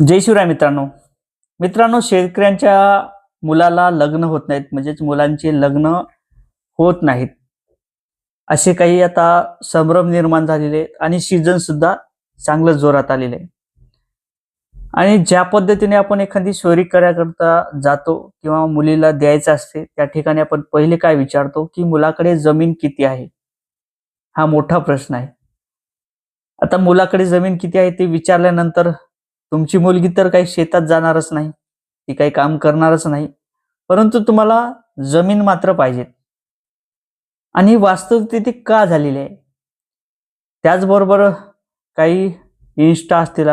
जय शिवराय मित्रांनो. मित्रांनो शेतकऱ्यांच्या मुलाला लग्न होत नाहीत म्हणजेच मुलांचे लग्न होत नाहीत. असे काही आता संभ्रम निर्माण झालेले आहेत आणि सीझन सुद्धा चांगलं जोरात आलेलं आहे आणि ज्या पद्धतीने आपण एखादी सोयरी करण्याकरता जातो किंवा मुलीला द्यायचं असते त्या ठिकाणी आपण पहिले काय विचारतो की मुलाकडे जमीन किती आहे? हा मोठा प्रश्न आहे. आता मुलाकडे जमीन किती आहे ते विचारल्यानंतर तुमची मुलगी तर काही शेतात जाणारच नाही ती काही काम करणारच नाही परंतु तुम्हाला जमीन मात्र पाहिजेत आणि वास्तविकते ती का झालेली आहे? त्याचबरोबर काही इन्स्टा असतील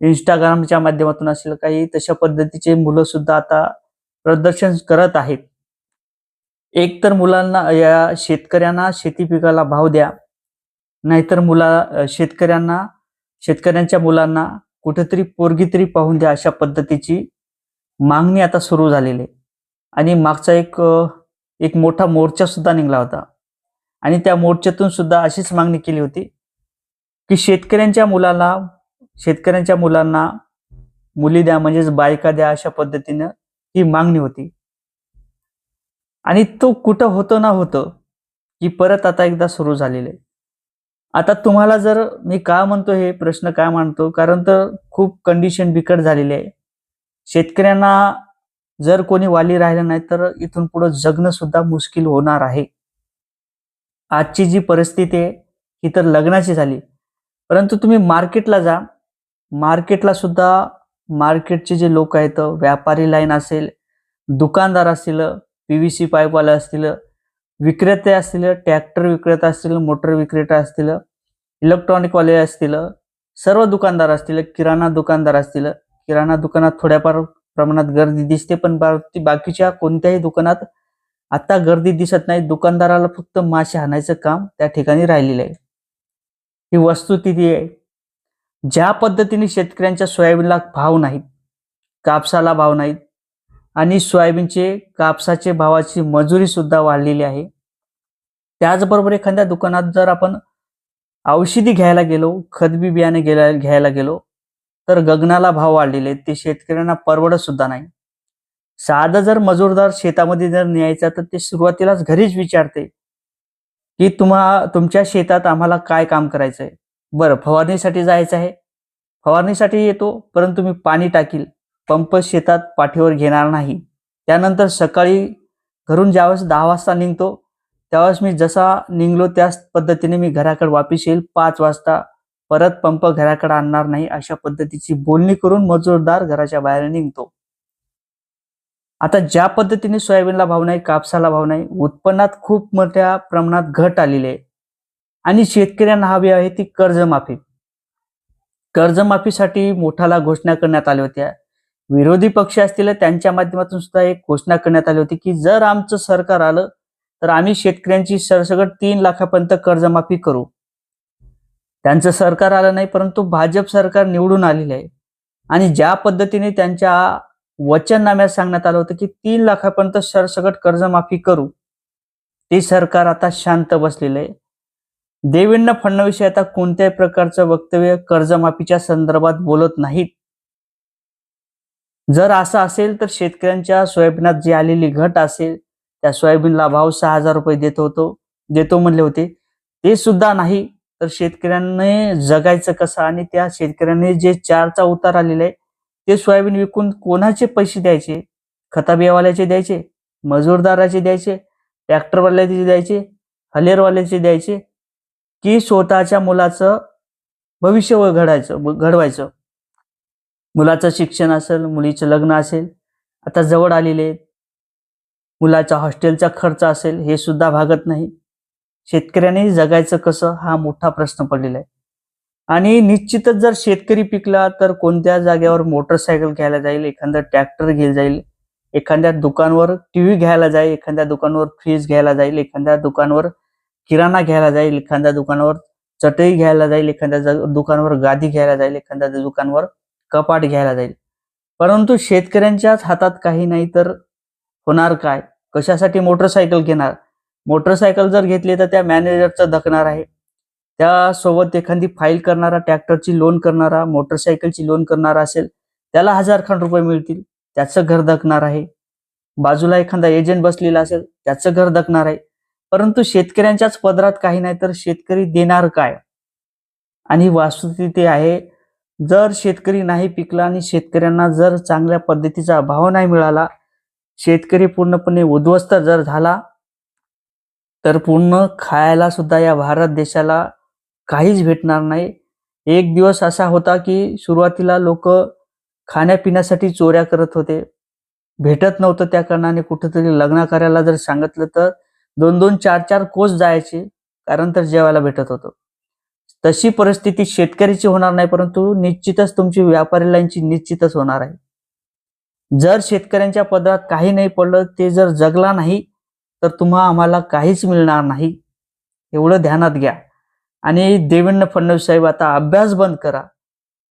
इंस्टाग्रामच्या माध्यमातून असेल काही तशा पद्धतीचे मुलं सुद्धा आता प्रदर्शन करत आहेत. एक तर मुलांना या शेतकऱ्यांना शेती पिकाला भाव द्या नाहीतर मुला शेतकऱ्यांना शेतकऱ्यांच्या मुलांना कुठेतरी पोरगी तरी पाहून द्या अशा पद्धतीची मागणी आता सुरू झालेली आहे. आणि मागचा एक एक मोठा मोर्चा सुद्धा निघाला होता. आणि त्या मोर्चातून सुद्धा अशीच मागणी केली होती की शेतकऱ्यांच्या मुलाला शेतकऱ्यांच्या मुलांना मुली द्या म्हणजेच बायका द्या अशा पद्धतीनं ही मागणी होती. आणि तो कुठं होतं ना होतं की परत आता एकदा सुरू झालेलं आहे. आता तुम्हाला जर मी का म्हणतो हे प्रश्न का मांडतो? कारण तर खूप कंडिशन बिकट झालेली आहे. शेतकऱ्यांना जर कोणी वाली राहिलं नाही तर इथून पुढे जगणं सुद्धा मुश्किल होणार आहे. आजची जी परिस्थिती आहे ही तर लग्नाची झाली. परंतु तुम्ही मार्केटला जा. मार्केटला सुद्धा मार्केटचे जे लोक आहेत व्यापारी लाईन असेल दुकानदार असतील पी व्ही सी पाईपवाले असतील विक्रेते असतील ट्रॅक्टर विक्रेता असतील मोटर विक्रेता असतील इलेक्ट्रॉनिकवाले असतील सर्व दुकानदार असतील किराणा दुकानदार असतील किराणा दुकानात थोड्याफार प्रमाणात गर्दी दिसते पण बाकीच्या कोणत्याही दुकानात आता गर्दी दिसत नाही. दुकानदाराला फक्त मासे हाणायचं काम त्या ठिकाणी राहिलेलं आहे. ही वस्तुस्थिती आहे. ज्या पद्धतीने शेतकऱ्यांच्या सोयाबीनला भाव नाहीत कापसाला भाव नाहीत आणि सोयाबीनचे कापसाचे भावाची मजुरी सुद्धा वाढलेली आहे. त्याचबरोबर एखाद्या दुकानात जर आपण औषधी घ्यायला गेलो खतबी बियाणे गेला घ्यायला गेलो तर गगनाला भाव वाढलेले ते शेतकऱ्यांना परवडत सुद्धा नाही. साधं जर मजूरदार शेतामध्ये जर न्यायचा तर ते सुरुवातीलाच घरीच विचारते की तुम्हा तुमच्या शेतात आम्हाला काय काम करायचं आहे बरं फवारणीसाठी जायचं आहे. फवारणीसाठी येतो परंतु मी पाणी टाकील. पंप शेतात पाठीवर घेणार नाही. त्यानंतर सकाळी घरून ज्यावेळेस दहा वाजता निघतो त्यावेळेस मी जसा निघलो त्याच पद्धतीने मी घराकडे वापिस येईल. पाच वाजता परत पंप घराकडे आणणार नाही अशा पद्धतीची बोलणी करून मजूरदार घराच्या बाहेर निघतो. आता ज्या पद्धतीने सोयाबीनला भाव नाही कापसाला भाव नाही उत्पन्नात खूप मोठ्या प्रमाणात घट आलेली आहे. आणि शेतकऱ्यांना हवी आहे ती कर्जमाफी. कर्जमाफीसाठी मोठाला घोषणा करण्यात आल्या होत्या विरोधी पक्ष असतील त्यांच्या माध्यमातून सुद्धा एक घोषणा करण्यात आली होती की जर आमचं सरकार आलं तर आम्ही शेतकऱ्यांची सरसकट तीन लाखापर्यंत कर्जमाफी करू. त्यांचं सरकार आलं नाही परंतु भाजप सरकार निवडून आलेलं आहे. आणि ज्या पद्धतीने त्यांच्या वचननाम्यात सांगण्यात आलं होतं की तीन लाखापर्यंत सरसकट कर्जमाफी करू ते सरकार आता शांत बसलेलं आहे. देवेंद्र फडणवीस आता कोणत्याही प्रकारचं वक्तव्य कर्जमाफीच्या संदर्भात बोलत नाहीत. जर असं असेल तर शेतकऱ्यांच्या सोयाबीनात जी आलेली घट असेल त्या सोयाबीनला भाव सहा हजार रुपये देत होतो देतो म्हणले होते. ते सुद्धा नाही. तर शेतकऱ्यांनी जगायचं कसं आणि त्या शेतकऱ्यांनी जे चारचा उतार आलेला आहे ते सोयाबीन विकून कोणाचे पैसे द्यायचे? खताबियावाल्याचे द्यायचे? मजूरदाराचे द्यायचे? ट्रॅक्टरवाल्याचे द्यायचे? हलेरवाल्याचे द्यायचे? की स्वतःच्या मुलाचं भविष्य व घडायचं घडवायचं? मुलाचं शिक्षण असेल मुलीचं लग्न असेल आता जवळ आलेले मुलाचा हॉस्टेलचा खर्च असेल हे सुद्धा भागत नाही. शेतकऱ्याने जगायचं कसं हा मोठा प्रश्न पडलेला आहे. आणि निश्चितच जर शेतकरी पिकला तर कोणत्या जागेवर मोटरसायकल घ्यायला जाईल एखादा ट्रॅक्टर घेईल जाईल एखाद्या दुकानवर टीव्ही घ्यायला जाईल एखाद्या दुकानवर फ्रीज घ्यायला जाईल एखाद्या दुकानवर किराणा घ्यायला जाईल एखाद्या दुकानावर चटई घ्यायला जाईल एखाद्या दुकानावर गादी घ्यायला जाईल एखाद्या दुकानावर कपाट घ्यायला जाईल. परंतु शेतकऱ्यांच्याच हातात काही नाही तर होणार काय? कशासाठी मोटरसायकल घेणार? मोटरसायकल जर घेतली तर त्या मॅनेजरचं धकणार आहे. त्यासोबत एखादी फाईल करणारा ट्रॅक्टरची लोन करणारा मोटरसायकलची लोन करणारा असेल त्याला हजार खान रुपये मिळतील. त्याचं घर धकणार आहे. बाजूला एखादा एजंट बसलेला असेल त्याचं घर धकणार आहे. परंतु शेतकऱ्यांच्याच पदरात काही नाही तर शेतकरी देणार काय? आणि वास्तुस्थिती आहे जर शेतकरी नाही पिकला आणि शेतकऱ्यांना जर चांगल्या पद्धतीचा भाव नाही मिळाला शेतकरी पूर्णपणे उद्ध्वस्त जर झाला तर पूर्ण खायला सुद्धा या भारत देशाला काहीच भेटणार नाही. एक दिवस असा होता की सुरुवातीला लोक खाण्यापिण्यासाठी चोऱ्या करत होते. भेटत नव्हतं त्या कारणाने कुठेतरी लग्न करायला जर सांगितलं तर दोन दोन चार चार कोस जायचे कारण तर जेवायला भेटत होतं. तशी परिस्थिती शेतकऱ्याची होणार नाही परंतु निश्चितच तुमची व्यापारी लाईनची निश्चितच होणार आहे. जर शेतकऱ्यांच्या पदरात काही नाही पडलं ते जर जगला नाही तर तुम्हा आम्हाला काहीच मिळणार नाही. एवढं ध्यानात घ्या. आणि देवेंद्र फडणवीस साहेब आता अभ्यास बंद करा.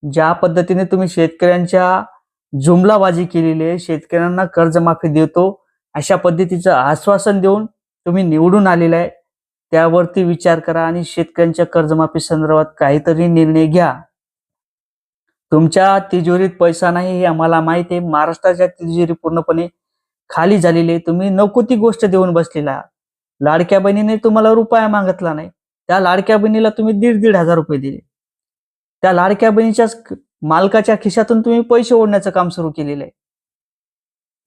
ज्या पद्धतीने तुम्ही शेतकऱ्यांच्या जुमलाबाजी केलेली आहे शेतकऱ्यांना कर्जमाफी देतो अशा पद्धतीचं आश्वासन देऊन तुम्ही निवडून आलेलं आहे. त्यावरती विचार करा आणि शेतकऱ्यांच्या कर्जमाफी संदर्भात काहीतरी निर्णय घ्या. तुमच्या तिजोरीत पैसा नाही हे आम्हाला माहिती आहे. महाराष्ट्राच्या तिजोरी पूर्णपणे खाली झालेली आहे. तुम्ही नको ती गोष्ट देऊन बसलेला. लाडक्या बहिणीने तुम्हाला रुपया मागितला नाही. त्या लाडक्या बहिणीला तुम्ही दीड दीड हजार रुपये दिले. त्या लाडक्या बहिणीच्या मालकाच्या खिशातून तुम्ही पैसे ओढण्याचं काम सुरू केलेलं आहे.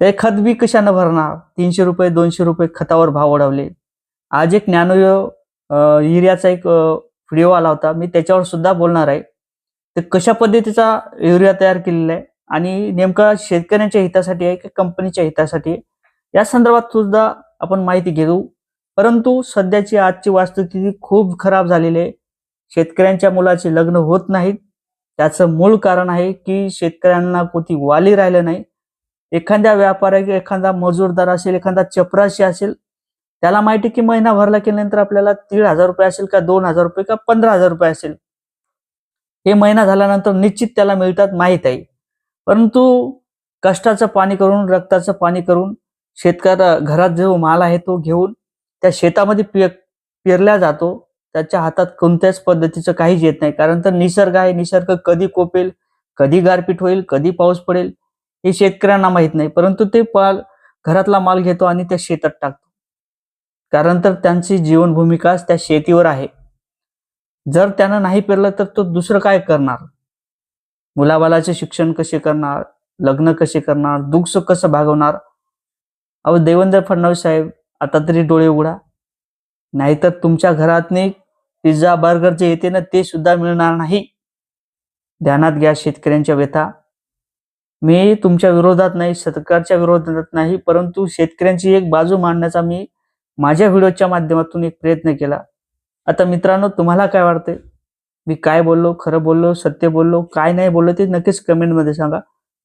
ते खत बी कशानं भरणार? तीनशे रुपये दोनशे रुपये खतावर भाव वाढवले आज एक ज्ञानो युरियाचा एक व्हिडिओ आला होता. मी त्याच्यावर सुद्धा बोलणार आहे. ते कशा पद्धतीचा युरिया तयार केलेला आहे आणि नेमका शेतकऱ्यांच्या हितासाठी आहे की कंपनीच्या हितासाठी आहे? या संदर्भात सुद्धा आपण माहिती घेऊ. परंतु सध्याची आजची वास्तुस्थिती खूप खराब झालेली आहे. शेतकऱ्यांच्या मुलाचे लग्न होत नाहीत. त्याचं मूळ कारण आहे की शेतकऱ्यांना कोणती वाली राहिलं नाही. एखाद्या व्यापाऱ्या एखादा मजूरदार असेल एखादा चपराशी असेल त्याला माहिती की महिना भरला केल्यानंतर आपल्याला दीड हजार रुपये असेल का दोन हजार रुपये का पंधरा हजार रुपये असेल? हे महिना झाल्यानंतर निश्चित त्याला मिळतात माहीत आहे. परंतु कष्टाचं पाणी करून रक्ताचं पाणी करून शेतकऱ्या घरात जो माल आहे तो घेऊन त्या शेतामध्ये पे पेरल्या जातो. त्याच्या हातात कोणत्याच पद्धतीचं काहीच येत नाही. कारण तर निसर्ग आहे. निसर्ग कधी कोपेल कधी गारपीट होईल कधी पाऊस पडेल हे शेतकऱ्यांना माहीत नाही. परंतु ते पाल घरातला माल घेतो आणि त्या शेतात टाकतो. कारण तर त्यांची जीवन भूमिकाच त्या शेतीवर आहे. जर त्यानं नाही पेरलं तर तो दुसरं काय करणार? मुलाबालाचे शिक्षण कसे करणार? लग्न कसे करणार? दुःख सुख कसं भागवणार? अहो देवेंद्र फडणवीस साहेब आता तरी डोळे उघडा. नाहीतर तुमच्या घरातनी पिझ्झा बर्गर जे येते ना ते सुद्धा मिळणार नाही. ध्यानात घ्या शेतकऱ्यांच्या व्यथा. मी तुमच्या विरोधात नाही सरकारच्या विरोधात नाही परंतु शेतकऱ्यांची एक बाजू मांडण्याचा मी माझ्या व्हिडिओच्या माध्यमातून एक प्रयत्न केला. आता मित्रांनो तुम्हाला काय वाटतंय? मी काय बोललो? खरं बोललो? सत्य बोललो? काय नाही बोललो ते नक्कीच कमेंटमध्ये सांगा.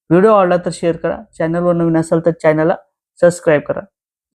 व्हिडिओ आवडला तर शेअर करा. चॅनलवर नवीन असाल तर चॅनलला सबस्क्राईब करा.